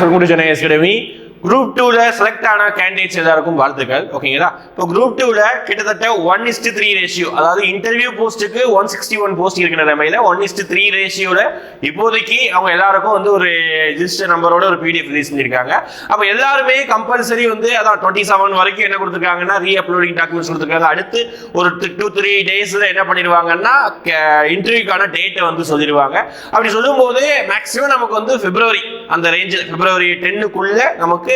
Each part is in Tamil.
சொல்லுங்க சென்னை அகாடமி குரூப் டூல செலக்ட் ஆன கேண்டிடேட்ஸ் எல்லாருக்கும் வாழ்த்துக்கள். ஓகேங்களா இப்போ குரூப் டூல கிட்டத்தட்ட ஒன் இஸ்டு த்ரீ ரேஷியோ அதாவது இன்டர்வியூ போஸ்ட்டுக்கு ஒன் சிக்ஸ்டி ஒன் போஸ்ட் இருக்கிற நிலைமையில ஒன் இஸ்டு த்ரீ ரேஷியோல இப்போதைக்கு அவங்க எல்லாருக்கும் வந்து ஒரு ரிஜிஸ்டர் நம்பரோட ஒரு பிடிஎஃப் ரிலீஸ் பண்ணியிருக்காங்க அப்போ எல்லாருமே கம்பல்சரி வந்து அதான் டுவெண்ட்டி செவன் வரைக்கும் என்ன கொடுத்துருக்காங்கன்னா ரீ அப்லோடிங் டாக்குமெண்ட்ஸ் கொடுத்துருக்காங்க. அடுத்து ஒரு டூ த்ரீ டேஸ்ல என்ன பண்ணிடுவாங்கன்னா இன்டர்வியூக்கான டேட்டை வந்து சொல்லிடுவாங்க. அப்படி சொல்லும்போது மேக்ஸிமம் நமக்கு வந்து பிப்ரவரி அந்த ரேஞ்சில் பிப்ரவரி டென்னுக்குள்ள நமக்கு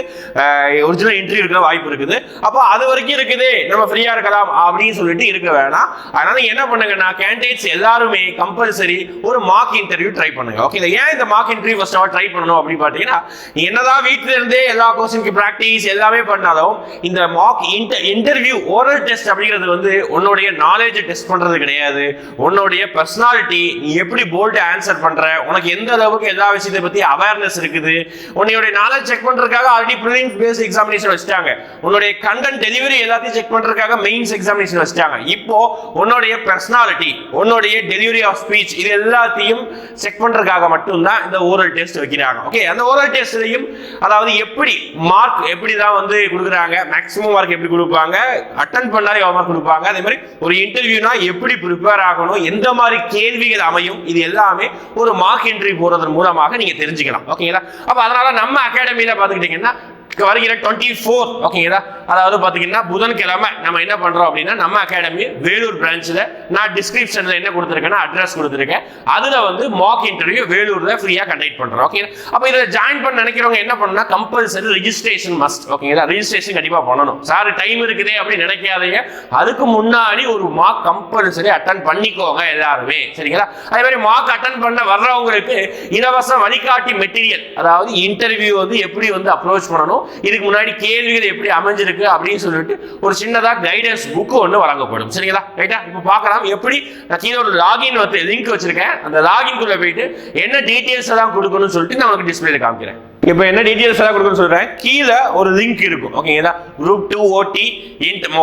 ஒரிஜினல் இன்டர்வியூ இருக்கிற வாய்ப்பு இருக்குது. அப்போ அது வரைக்கும் இருக்குது. நம்ம ஃப்ரீயா இருக்கலாம் அப்படின்னு சொல்லிட்டு இருக்க வேணாம். அதனால என்ன பண்ணுங்கன்னா கேண்டிடேட்ஸ் எல்லாருமே கம்பல்சரி ஒரு மார்க் இன்டர்வியூ ட்ரை பண்ணுங்க. ஓகே ஏன் இந்த mark interview first of try பண்ணணும் அப்படின்னு பார்த்தீங்கன்னா என்னதான் வீட்டில இருந்தே எல்லா கொஸ்டினுக்கு ப்ராக்டிஸ் எல்லாமே பண்ணாலும் இந்த மார்க் இன்டர்வியூ ஓரல் டெஸ்ட் அப்படிங்கிறது வந்து உன்னுடைய நாலேஜ் டெஸ்ட் பண்றது கிடையாது. உன்னுடைய பர்சனாலிட்டி நீ எப்படி போல்டு ஆன்சர் பண்ற? உனக்கு எந்த அளவுக்கு எல்லா விஷயத்தை பத்தி அவேர்னஸ் இருக்குது. உன்னுடைய நாலேஜ் செக் பண்றதுக்காக ஆல்ரெடி ப்ரிலிம்ஸ் பேஸ்ட் எக்ஸாமினேஷன் வச்சிட்டாங்க. உன்னுடைய கண்டென்ட் டெலிவரி எல்லாத்தையும் செக் பண்றதுக்காக மெயின்ஸ் எக்ஸாமினேஷன் வச்சிட்டாங்க. இப்போ உன்னுடைய பர்சனாலிட்டி உன்னுடைய டெலிவரி ஆஃப் ஸ்பீச் இது எல்லாத்தையும் செக் பண்றதுக்காக மட்டும்தான் இந்த ஓரல் டெஸ்ட் வைக்கிறாங்க. ஓகே அந்த ஓரல் டெஸ்ட்லையும் அதாவது எப்படி மார்க் எப்படி தான் வந்து கொடுக்குறாங்க மேக்ஸிமம் மார்க் எப்படி கொடுப்பாங்க அட்டன் பண்ணாலே எவ்வளோ மார்க் கொடுப்பாங்க அதே மாதிரி ஒரு இன்டர்வியூனா எப்படி ப்ரிப்பேர் ஆகணும் எந்த மாதிரி கேள்விகள் அமையும் இது எல்லாமே ஒரு மார்க் என்ட்ரி போறதன் மூலமாக நீங்க தெரிஞ்சுக்கலாம். ஓகே ஓகேங்களா அப்போ அதனால நம்ம அகாடமியில் பாத்துக்கிட்டீங்கன்னா வருகிற டுவெண்ட்டி ஃபோர் ஓகேங்களா அதாவது பார்த்தீங்கன்னா புதன்கிழமை நம்ம என்ன பண்ணுறோம் அப்படின்னா நம்ம அகாடமி வேலூர் பிரான்ச்சில் நான் டிஸ்கிரிப்ஷனில் என்ன கொடுத்துருக்கேன்னா அட்ரஸ் கொடுத்துருக்கேன். அதில் வந்து மாக் இன்டர்வியூ வேலூரில் ஃப்ரீயாக கண்டக்ட் பண்ணுறோம் ஓகே அப்போ இதில் ஜாயின் பண்ண நினைக்கிறவங்க என்ன பண்ணணும்னா கம்பல்சரி ரிஜிஸ்ட்ரேஷன் மஸ்ட் ஓகேங்களா ரிஜிஸ்ட்ரேஷன் கண்டிப்பாக பண்ணணும். சார் டைம் இருக்குதே அப்படின்னு நினைக்காதீங்க. அதுக்கு முன்னாடி ஒரு மார்க் கம்பல்சரி அட்டன் பண்ணிக்கோங்க எல்லாருமே சரிங்களா? அதே மாதிரி மார்க் அட்டன் பண்ண வர்றவங்களுக்கு இலவச வழிகாட்டி மெட்டீரியல் அதாவது இன்டர்வியூ வந்து எப்படி வந்து அப்ரோச் பண்ணணும்? இதுக்கு முன்னாடி கேள்விகள் எப்படி அமைஞ்சிருக்கு அப்படின்னு சொல்லிட்டு ஒரு சின்னதாக கைடன்ஸ் புக்கு ஒன்று வழங்கப்படும். சரிங்களா? ரைட்டா இப்போ பார்க்கலாம். எப்படி? நான் கீழே ஒரு லாகின் வந்து லிங்க் வச்சிருக்கேன். அந்த லாகின் குள்ளே போயிட்டு என்ன டீட்டெயில்ஸ் எல்லாம் கொடுக்கணும்னு சொல்லிட்டு நான் உங்களுக்கு டிஸ்பிளேல காமிக்கிறேன். இப்போ என்ன டீட்டெயில்ஸ் எல்லாம் கொடுக்கணும்னு சொல்கிறேன் கீழே ஒரு லிங்க் இருக்கும். ஓகேங்களா குரூப் டூ ஓடி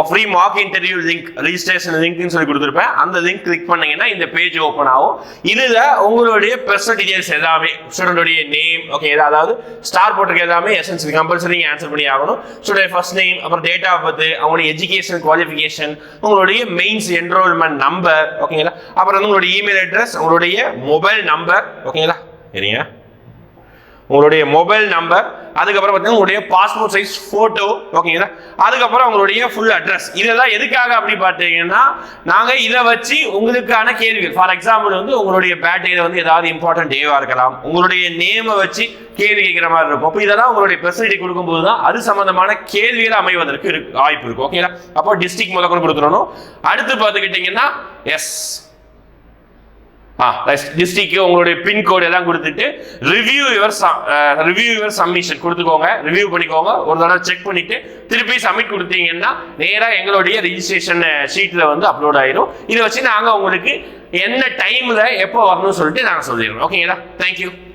free mark interview link registration லிங்க்னு சொல்லி கொடுத்துருப்பேன். அந்த லிங்க் கிளிக் பண்ணீங்கன்னா இந்த பேஜ் ஓப்பன் ஆகும். இதில் உங்களுடைய பர்சனல் டீடைல்ஸ் எல்லாமே ஸ்டூடெண்டோடைய நேம் ஓகே அதாவது ஸ்டார் போட்டிருக்க எல்லாமே எஸ்என்சி கம்பல்சரி ஆன்சர் பண்ணி ஆகணும். ஸ்டூடெண்ட் ஃபர்ஸ்ட் நேம் அப்புறம் டேட் ஆஃப் பர்த் அவங்களுடைய எஜுகேஷன் குவாலிஃபிகேஷன் உங்களுடைய மெயின்ஸ் என்ரோல்மெண்ட் நம்பர் ஓகேங்களா அப்புறம் வந்து உங்களுடைய இமெயில் அட்ரஸ் உங்களுடைய மொபைல் நம்பர் ஓகேங்களா சரிங்க? உங்களுடைய மொபைல் நம்பர் அதுக்கப்புறம் பார்த்தீங்கன்னா உங்களுடைய பாஸ்போர்ட் சைஸ் ஃபோட்டோ ஓகேங்களா அதுக்கப்புறம் உங்களுடைய ஃபுல் அட்ரஸ் இதெல்லாம் எதுக்காக அப்படி பார்த்தீங்கன்னா நாங்கள் இதை வச்சு உங்களுக்கான கேள்விகள். ஃபார் எக்ஸாம்பிள் வந்து உங்களுடைய பேட்டரியில் வந்து ஏதாவது இம்பார்ட்டன்ட் டேவாக இருக்கலாம். உங்களுடைய நேமை வச்சு கேள்வி கேட்குற மாதிரி இருக்கும். அப்போ இதெல்லாம் உங்களுடைய பெர்சனிட்டி கொடுக்கும்போது தான் அது சம்மந்தமான கேள்விகள் அமைவதற்கு இருக்கு வாய்ப்பு இருக்கும். ஓகேங்களா அப்போ டிஸ்ட்ரிக்ட் முதல்ல கொடுத்துடணும். அடுத்து பார்த்துக்கிட்டிங்கன்னா எஸ் ஆ உங்களுடைய பின்கோடு எல்லாம் கொடுத்துட்டு review your review your submission கொடுத்துக்கோங்க. ரிவ்யூ பண்ணிக்கோங்க. ஒரு தடவை செக் பண்ணிட்டு திருப்பி சப்மிட் கொடுத்தீங்கன்னா நேராக எங்களுடைய ரிஜிஸ்ட்ரேஷன் ஷீட்டில் வந்து அப்லோட் ஆயிரும். இதை வச்சு நாங்கள் உங்களுக்கு என்ன டைமில் எப்போ வரணும்னு சொல்லிட்டு நாங்கள் சொல்லிடுறோம். ஓகேங்களா தேங்க்யூ